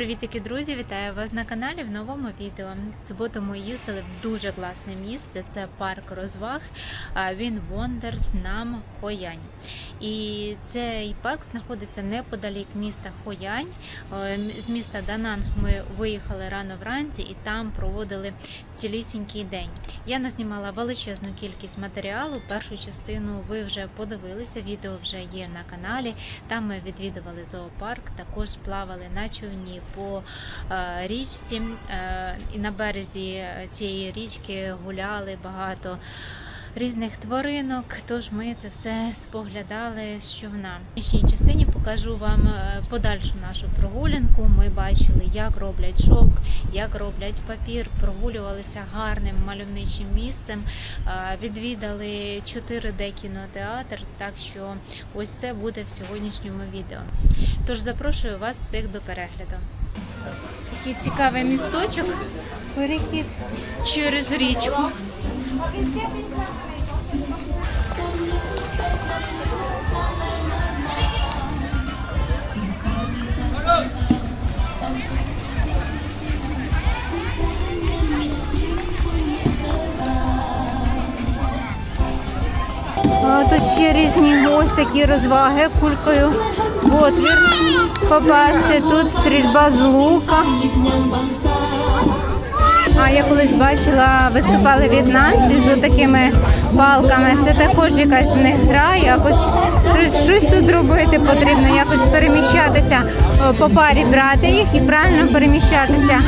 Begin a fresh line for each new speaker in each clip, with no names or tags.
Привітики, друзі! Вітаю вас на каналі в новому відео. В суботу ми їздили в дуже класне місце. Це парк розваг. Він Wonders Нам Хоянь. І цей парк знаходиться неподалік міста Хоянь. Е, З міста Дананг ми виїхали рано вранці і там проводили цілісінький день. Я назнімала величезну кількість матеріалу. Першу частину ви вже подивилися. Відео вже є на каналі. Там ми відвідували зоопарк, також плавали на човні по е, річці. е, І на березі цієї річки гуляли багато різних тваринок. Тож ми це все споглядали з човна. В нічній частині покажу вам е, подальшу нашу прогулянку. Ми бачили, як роблять шовк, як роблять папір, прогулювалися гарним мальовничим місцем. Е, Відвідали 4D кінотеатр, так що ось це буде в сьогоднішньому відео. Тож запрошую вас всіх до перегляду. Ось такий цікавий місточок. Перехід через річку. Тут ще різні ось такі розваги кулькою. Отвір попасти. Тут стрільба з лука. А я колись бачила, виступали в'єтнамці з такими палками. Це також якась в них гра, якось щось, щось тут робити потрібно, якось переміщатися, по парі брати їх і правильно переміщатися.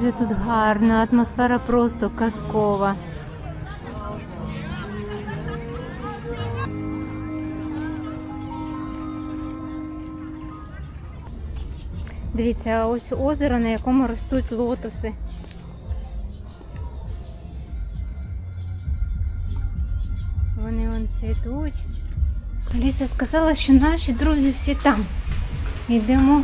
Же тут гарно, атмосфера просто казкова. Дивіться, ось озеро, на якому ростуть лотоси. Вони вон цвітуть. Аліса сказала, що наші друзі всі там. Йдемо.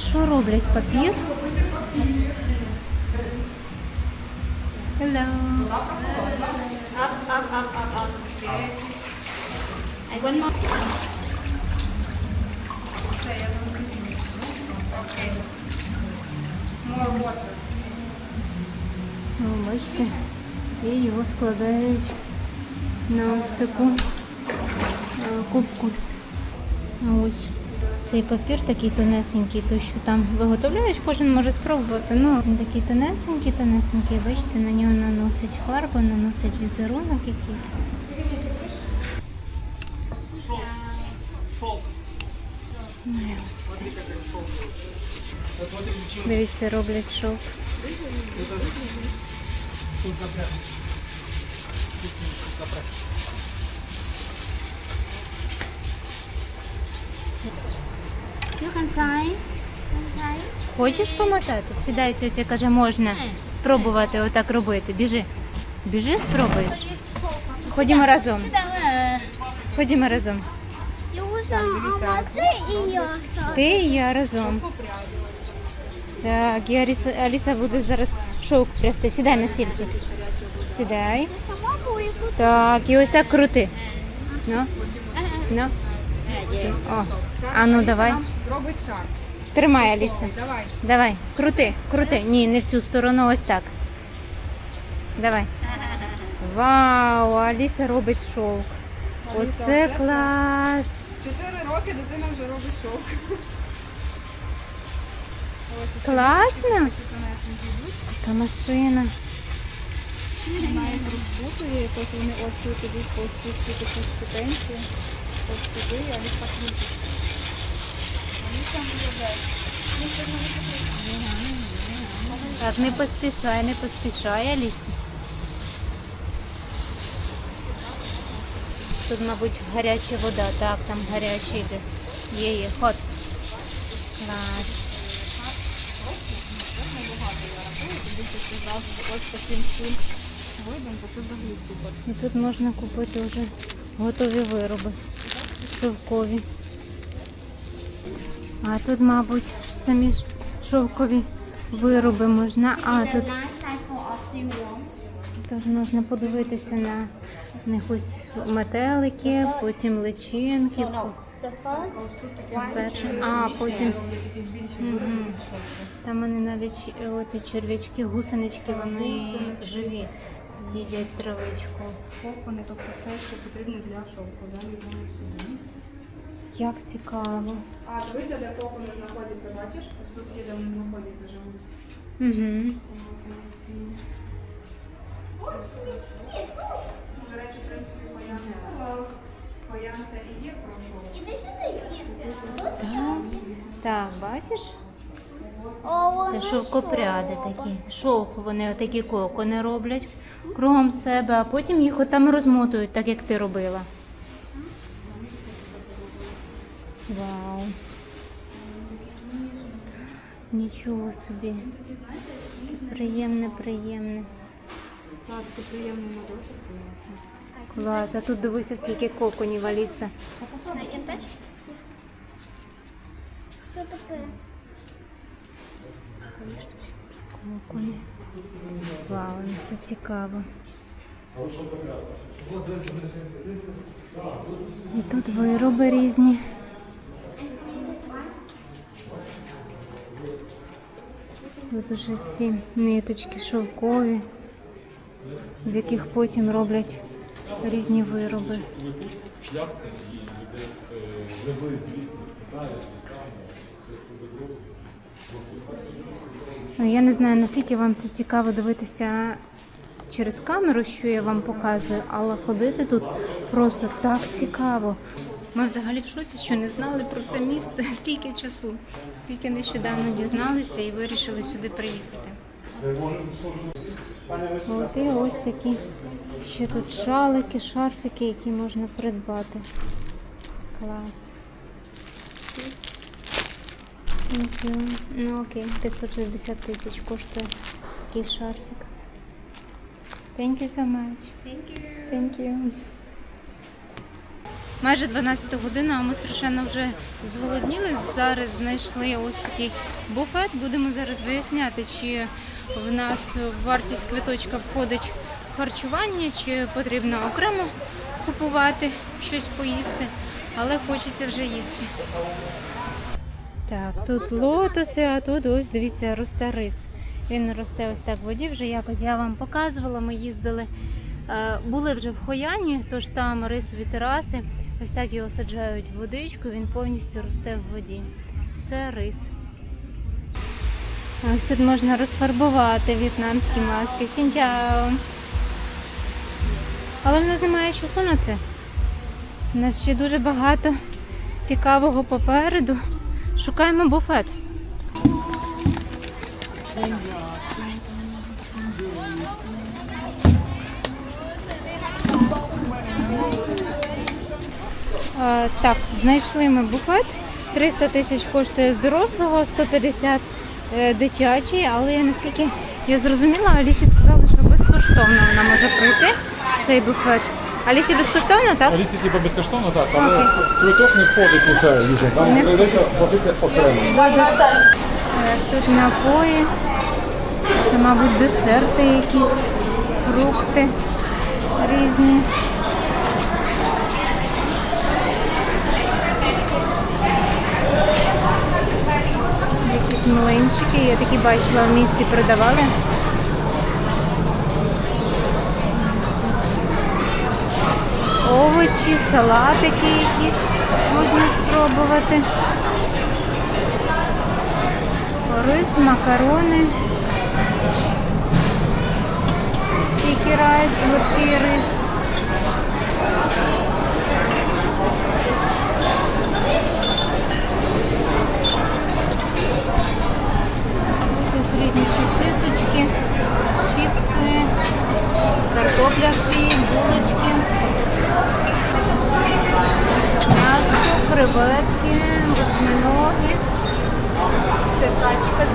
Що роблять? Папір? Hello. Ну, бачите, і його складають на ось таку е, кубку. Ось цей папір такий тонесенький, той, що там виготовляють, кожен може спробувати. Ну, він такий тонесенький, тонесенький. Бачите, на нього наносять фарбу, наносять візерунок якийсь. Ой, Господи. Дивіться, роблять шовк.
Try.
Хочеш помотати? Сідай, тетя каже, можна спробувати отак робити. Біжи. Біжи, спробуєш. Ходімо разом. Ходімо разом.
Юза, а ти і я.
Ти і я разом. Так, і Аліса, Аліса буде зараз шовк прясти. Сідай на стільчик. Сідай.
Сама бою.
Так, і ось так крути. Ну. Ну. Все. О. А ну давай.
Зробить шар.
Тримай, Аліса.
Давай.
Давай, крути, крути. Ні, не в цю сторону, ось так. Давай. Вау, Аліса робить шовк. Оце клас.
Чотири роки дитина вже робить шов. Ось оце
Класно.
такі тонесенькі йдуть.
Та машина.
Вона їх розбутує, і потім вони ось тут ідуть по всій цій такій ступенці. Ось туди, а ліса крутить. Аліса молодець.
Так, не поспішай, не поспішай, Аліса. Тут, мабуть, гаряча вода. Так, там гаряча йде. Є, є, ход. Клас.
То.
І тут можна купити вже готові вироби шовкові. А тут, мабуть, самі шовкові вироби можна. А, тут. Тож можна подивитися на них ось метелики, потім личинки. А, потім. Там вони навіть от і черв'ячки, гусенички, вони живі, їдять травичку.
Кокони, тобто все, що потрібно для шовку. Далі йдемо сюди.
Як цікаво.
А дивися, де кокони знаходяться, бачиш? Ось тут є, де вони знаходяться, живуть.
Угу.
Ну, До речі, в принципі, паян. Паян це і є про шовк.
Іди сюди. Тут ще.
Так, бачиш? Це шовкопряди такі. Шовк вони такі кокони роблять кругом себе, а потім їх отам розмотують, так як ти робила. Вау. Нічого собі. Приємне, приємне. Клас, а тут дивися, скільки коконів, Аліса.
I can touch? Що таке?
Кокони. Вау, ну це цікаво. І тут вироби різні. Тут уже ці ниточки шовкові, з яких потім роблять різні вироби.
шляхти і людей е, везли звідси Китаю, з Китаю.
Ну, я не знаю, наскільки вам це цікаво дивитися через камеру, що я вам показую, але ходити тут просто так цікаво. Ми взагалі в шоці, що не знали про це місце скільки часу. Тільки нещодавно дізналися і вирішили сюди приїхати. От і ось такі ще тут шалики, шарфики, які можна придбати. Клас. Ну окей, 560 тисяч коштує такий шарфік. Thank you so much. Thank you. Thank you. Майже 12 година, а ми страшенно вже зголодніли. Зараз знайшли ось такий буфет. Будемо зараз виясняти, чи в нас вартість квиточка входить в харчування, чи потрібно окремо купувати щось поїсти, але хочеться вже їсти. Так, тут лотоси, а тут ось дивіться, росте рис. Він росте ось так в воді. Вже якось я вам показувала. Ми їздили, е, були вже в Хояні, тож там рисові тераси. Ось так його саджають в водичку, він повністю росте в воді. Це рис. Ось тут можна розфарбувати в'єтнамські маски. Сінчао. Але в нас немає часу на це. У нас ще дуже багато цікавого попереду. Шукаємо буфет. Е, Так, знайшли ми буфет. 300 тисяч коштує з дорослого, 150 е, дитячий, але наскільки я зрозуміла, Алісі сказали, що безкоштовно вона може пройти цей буфет. Алісі безкоштовно, так?
Алісі хіба безкоштовно, так, але квиток не входить у це їжа. Там
Не
прийдеться платити окремо.
Е, Тут напої. Це, мабуть, десерти якісь, фрукти різні. Якісь млинчики, я такі бачила в місті продавали. Овочі, салатики якісь можна спробувати. Рис, макарони. Стікі райс, гладкий рис. Тут різні сосисочки, чіпси, картопля фрі, булочки,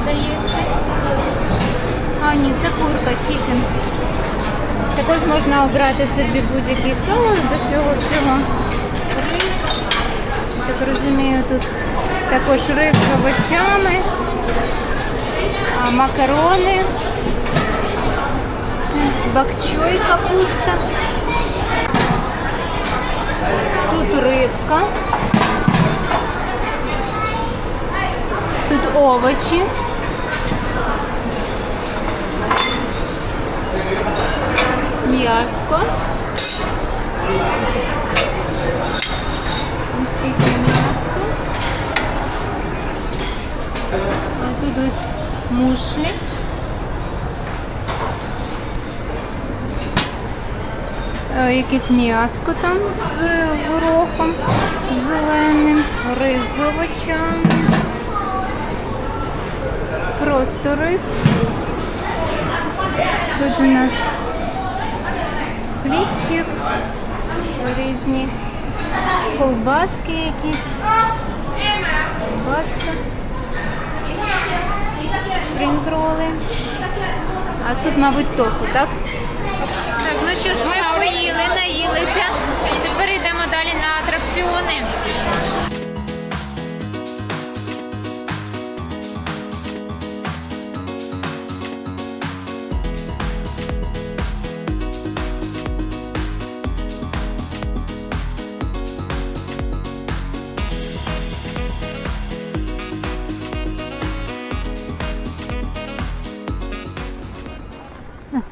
здається. А, ні, це курка, чікен. Також можна обрати собі будь-який соус до цього всього. Рис. Так розумію, тут також рис з овочами, макарони. Це бакчой капуста. Тут рибка. Тут овочі. М'яско. Ось м'яско. А тут ось мушлі. Е, Якесь м'яско там з горохом зеленим, рис з овочами. Просто рис. Тут у нас хлібчик, різні ковбаски якісь. Ковбаска. Спрингроли. А тут, мабуть, тофу, так? Так, ну що ж, ми поїли, наїлися. Тепер йдемо далі на атракціони.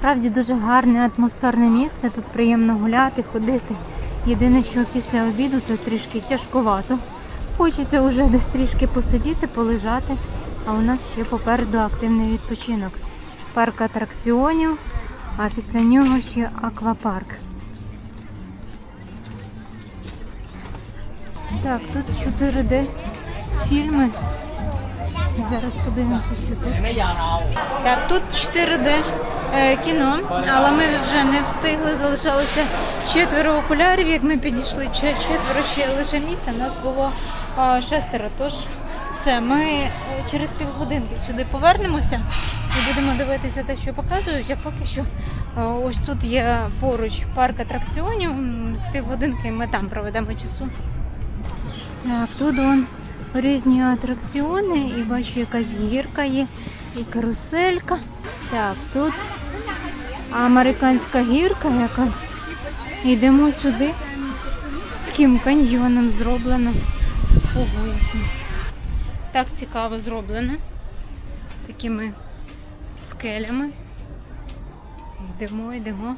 Насправді дуже гарне атмосферне місце. Тут приємно гуляти, ходити. Єдине, що після обіду це трішки тяжкувато. Хочеться вже десь трішки посидіти, полежати. А у нас ще попереду активний відпочинок. Парк атракціонів, а після нього ще аквапарк. Так, тут 4D фільми. Зараз подивимося, що тут. Так, тут 4D е, кіно, але ми вже не встигли. Залишалося четверо окулярів. Як ми підійшли четверо ще лише місця. Нас було е, шестеро. Тож все, ми е, через півгодинки сюди повернемося і будемо дивитися те, що показують. А поки що е, ось тут є поруч парк атракціонів. З півгодинки ми там проведемо часу. Так, тут он різні атракціони і бачу якась гірка є і каруселька. Так, тут американська гірка якась. Йдемо сюди. Таким каньйоном зроблено. Ого, який. Так цікаво зроблено. Такими скелями. Йдемо, йдемо.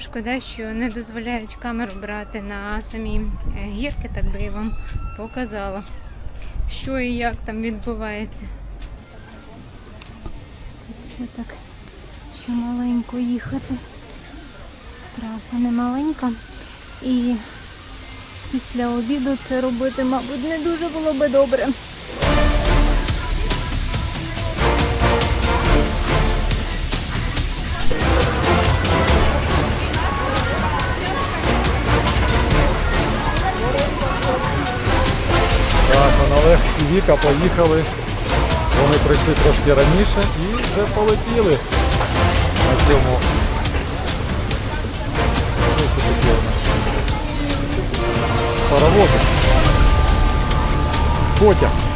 Шкода, що не дозволяють камеру брати на самі е, гірки, так би я вам показала, що і як там відбувається. Все так ще маленько їхати. Траса не маленька. І після обіду це робити, мабуть, не дуже було би добре.
Так, і Віка поїхали. Вони прийшли трошки раніше і вже полетіли на цьому. Що це таке у нас? Паровозик. Потяг.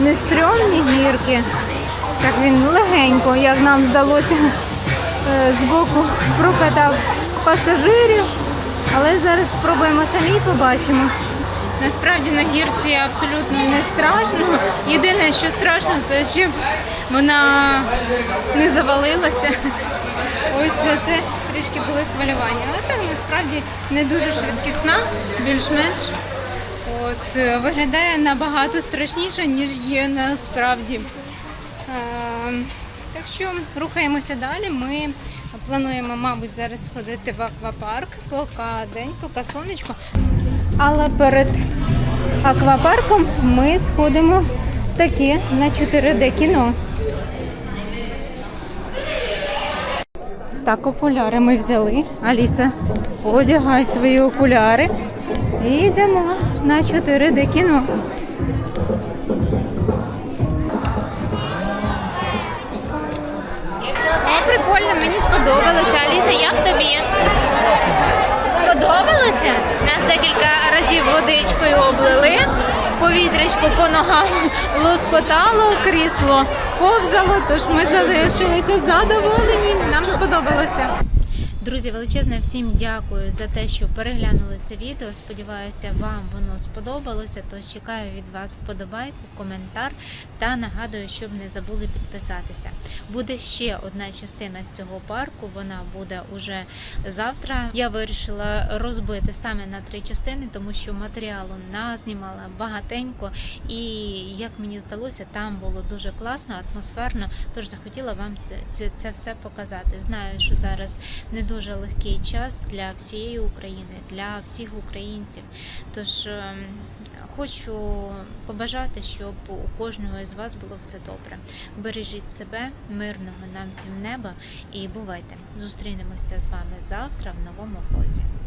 Не стрьомні гірки. Так він легенько, як нам здалося, е, збоку прокатав пасажирів. Але зараз спробуємо самі і побачимо. Насправді на гірці абсолютно не страшно. Єдине, що страшно, це щоб вона не завалилася. Ось це трішки були хвилювання. Але так насправді не дуже швидкісна, більш-менш. От е, виглядає набагато страшніше, ніж є насправді. Е, Так що рухаємося далі. Ми плануємо, мабуть, зараз сходити в аквапарк, поки день, поки сонечко. Але перед аквапарком ми сходимо в таке на 4D кіно. Так, окуляри ми взяли. Аліса, одягай свої окуляри. І йдемо на 4D кіно. Прикольно, мені сподобалося. Аліса, як тобі? Сподобалося? Нас декілька разів водичкою облили, повітрячко по ногам лоскотало, крісло ковзало, тож ми залишилися задоволені. Нам сподобалося. Друзі, величезне всім дякую за те, що переглянули це відео. Сподіваюся, вам воно сподобалося. Тож чекаю від вас вподобайку, коментар та нагадую, щоб не забули підписатися. Буде ще одна частина з цього парку. Вона буде уже завтра. Я вирішила розбити саме на три частини, тому що матеріалу назнімала багатенько, і як мені здалося, там було дуже класно, атмосферно. Тож захотіла вам це, це, це все показати. Знаю, що зараз не дуже легкий час для всієї України, для всіх українців. Тож ем, хочу побажати, щоб у кожного із вас було все добре. Бережіть себе, мирного нам всім неба і бувайте! Зустрінемося з вами завтра в новому влозі.